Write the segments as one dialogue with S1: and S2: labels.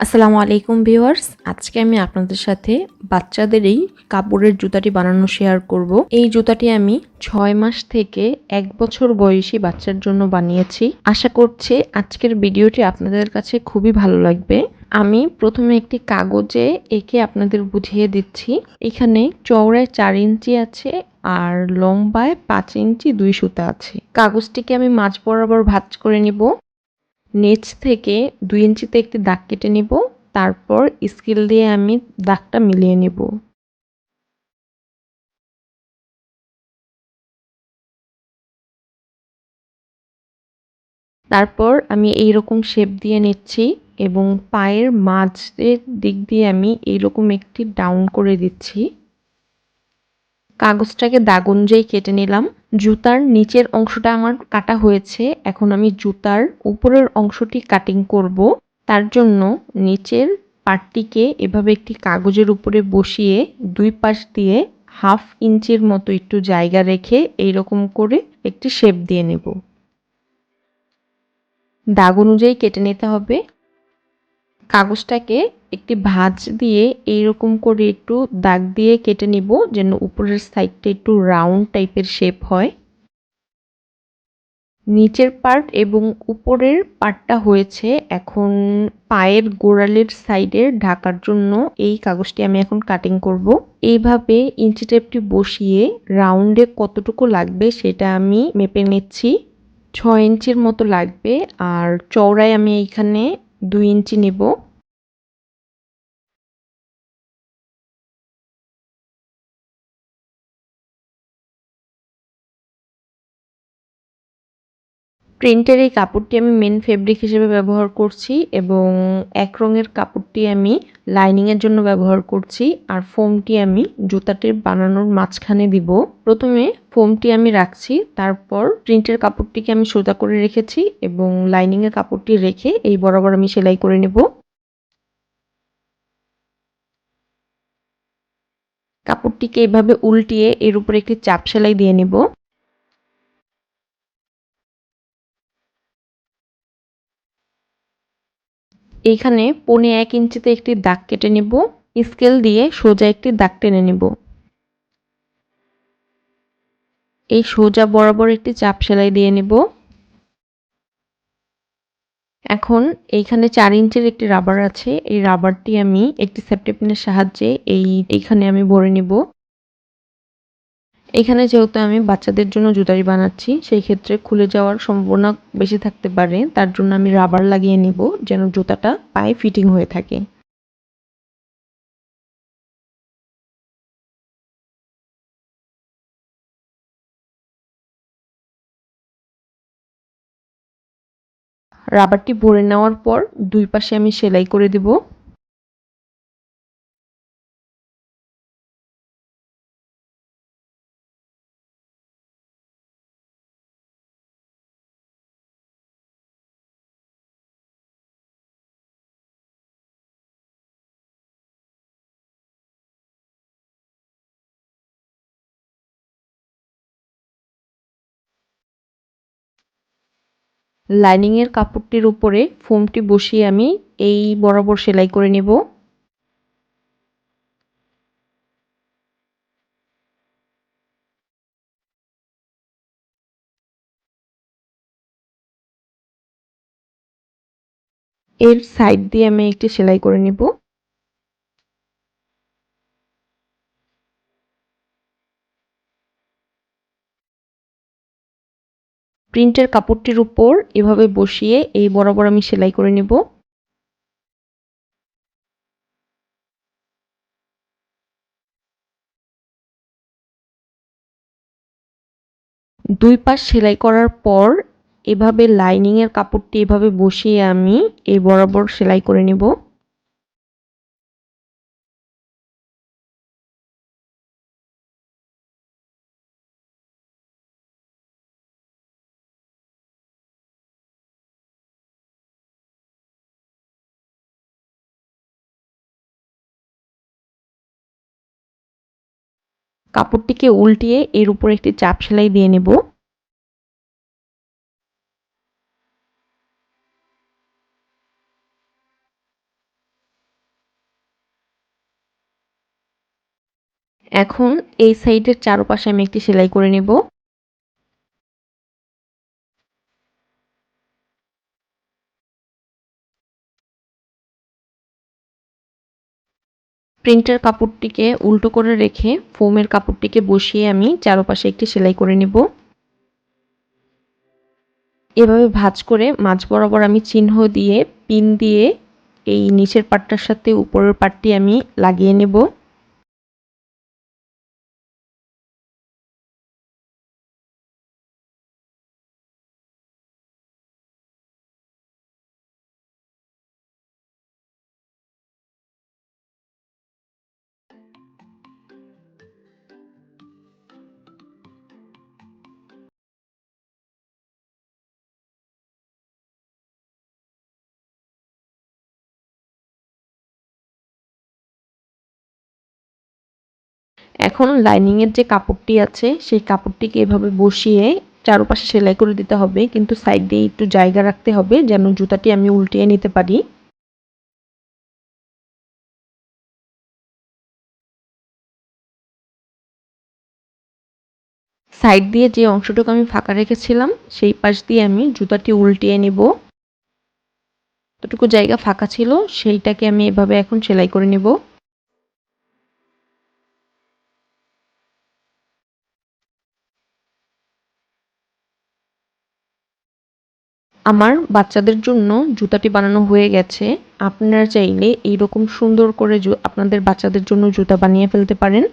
S1: আসসালামু আলাইকুম ভিউয়ার্স। আজকে আমি আপনাদের সাথে বাচ্চাদের এই কাপড়ের জুতাটি বানানো শেয়ার করব। এই জুতাটি আমি ছয় মাস থেকে এক বছর বয়সী বাচ্চার জন্য বানিয়েছি। আশা করছি আজকের ভিডিওটি আপনাদের কাছে খুবই ভালো লাগবে। আমি প্রথমে একটি কাগজে এঁকে আপনাদের বুঝিয়ে দিচ্ছি। এখানে চওড়ায় চার ইঞ্চি আছে আর লম্বায় পাঁচ ইঞ্চি দুই সুতা আছে। কাগজটিকে আমি মাঝ বরাবর ভাঁজ করে নিব। নিচ থেকে দুই ইঞ্চিতে একটি দাগ কেটে নেব, তারপর স্কেল দিয়ে আমি দাগটা মিলিয়ে নেব। তারপর আমি এই রকম শেপ দিয়ে নিচ্ছি এবং পায়ের মাঝের দিক দিয়ে আমি এইরকম একটি ডাউন করে দিচ্ছি। কাগজটাকে দাগ অনুযায়ী কেটে নিলাম, জুতার নিচের অংশটা আমার কাটা হয়েছে, এখন আমি জুতার উপরের অংশটি কাটিং করব। তার জন্য নিচের পাটটিকে এভাবে একটি কাগজের উপরে বসিয়ে দুই পাশ দিয়ে হাফ ইঞ্চির মতো একটু জায়গা রেখে এইরকম করে একটি শেপ দিয়ে নেব। দাগ অনুযায়ী কেটে নিতে হবে। কাগজটাকে একটি ভাঁজ দিয়ে এইরকম করে একটু দাগ দিয়ে কেটে নিব, যেন উপরের সাইডটা একটু রাউন্ড টাইপের শেপ হয়। নিচের পার্ট এবং উপরের পার্টটা হয়েছে এখন পায়ের গোড়ালির সাইডে ঢাকার জন্য এই কাগজটি আমি এখন কাটিং করব। এইভাবে ইঞ্চি টেপটি বসিয়ে রাউন্ডে কতটুকু লাগবে সেটা আমি মেপে নিচ্ছি। ছয় ইঞ্চির মতো লাগবে আর চওড়ায় আমি এইখানে দুই ইঞ্চি নেব। প্রিন্টের এই কাপড়টি আমি মেন ফেব্রিক হিসেবে ব্যবহার করছি এবং এক রঙের কাপড়টি আমি লাইনিংয়ের জন্য ব্যবহার করছি আর ফোমটি আমি জুতাটির বানানোর মাঝখানে দিব। প্রথমে ফোমটি আমি রাখছি, তারপর প্রিন্টের কাপড়টিকে আমি সোজা করে রেখেছি এবং লাইনিংয়ের কাপড়টি রেখে এই বরাবর আমি সেলাই করে নেব। কাপড়টিকে এভাবে উল্টিয়ে এর উপরে একটি চাপ সেলাই দিয়ে নেব। এইখানে পনে এক ইঞ্চিতে একটি দাগ কেটে নেব। স্কেল দিয়ে সোজা একটি দাগ টেনে নেব। এই সোজা বরাবর একটি চাপ সেলাই দিয়ে নেব। এখন এইখানে চার ইঞ্চির একটি রাবার আছে। এই রাবারটি আমি একটি সেপ্টেপিনের সাহায্যে এই এইখানে আমি ভরে নিব। এখানে যেহেতু আমি বাচ্চাদের জন্য জুতারি বানাচ্ছি, সেই ক্ষেত্রে খুলে যাওয়ার সম্ভাবনা বেশি থাকতে পারে। তার জন্য আমি রাবার লাগিয়ে নিব যেন জুতাটা পায়ে ফিটিং হয়ে থাকে। রাবারটি ভরে নেওয়ার পর দুই পাশে আমি সেলাই করে দিব। লাইনিংয়ের কাপড়টির উপরে ফোমটি বসিয়ে আমি এই বরাবর সেলাই করে নেব। এর সাইড দিয়ে আমি একটি সেলাই করে নেব। প্রিন্টের কাপড়টির উপর এভাবে বসিয়ে এই বরাবর আমি সেলাই করে নেব। দুই পাশ সেলাই করার পর এভাবে লাইনিংয়ের কাপড়টি এভাবে বসিয়ে আমি এই বরাবর সেলাই করে নেব। কাপড়টিকে উল্টিয়ে এর উপর একটি চাপ সেলাই দিয়ে নেব। এখন এই সাইডের চারপাশে আমি একটি সেলাই করে নেব। প্রিন্টের কাপড়টিকে উল্টো করে রেখে ফোমের কাপড়টিকে বসিয়ে আমি চারপাশে একটি সেলাই করে নেব। এভাবে ভাঁজ করে মাঝ বরাবর আমি চিহ্ন দিয়ে, পিন দিয়ে এই নিচের পাটটার সাথে উপরের পাটটি আমি লাগিয়ে নেব। এখন লাইনিংয়ের যে কাপড়টি আছে, সেই কাপড়টিকে এভাবে বসিয়ে চারপাশে সেলাই করে দিতে হবে। কিন্তু সাইড দিয়ে একটু জায়গা রাখতে হবে যেন জুতাটি আমি উল্টিয়ে নিতে পারি। সাইড দিয়ে যে অংশটুকু আমি ফাঁকা রেখেছিলাম, সেই পাশ দিয়ে আমি জুতাটি উল্টিয়ে নেব। যতটুকু জায়গা ফাঁকা ছিল, সেইটাকে আমি এভাবে এখন সেলাই করে নেব। আমার বাচ্চাদের জন্য জুতাটি বানানো হয়ে গেছে। আপনারা চাইলে এইরকম সুন্দর করে আপনাদের বাচ্চাদের জন্য জুতা বানিয়ে ফেলতে পারেন।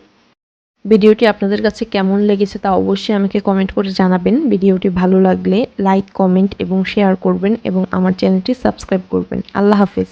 S1: ভিডিওটি আপনাদের কাছে কেমন লেগেছে তা অবশ্যই আমাকে কমেন্ট করে জানাবেন। ভিডিওটি ভালো লাগলে লাইক কমেন্ট এবং শেয়ার করবেন এবং আমার চ্যানেলটি সাবস্ক্রাইব করবেন। আল্লাহ হাফিজ।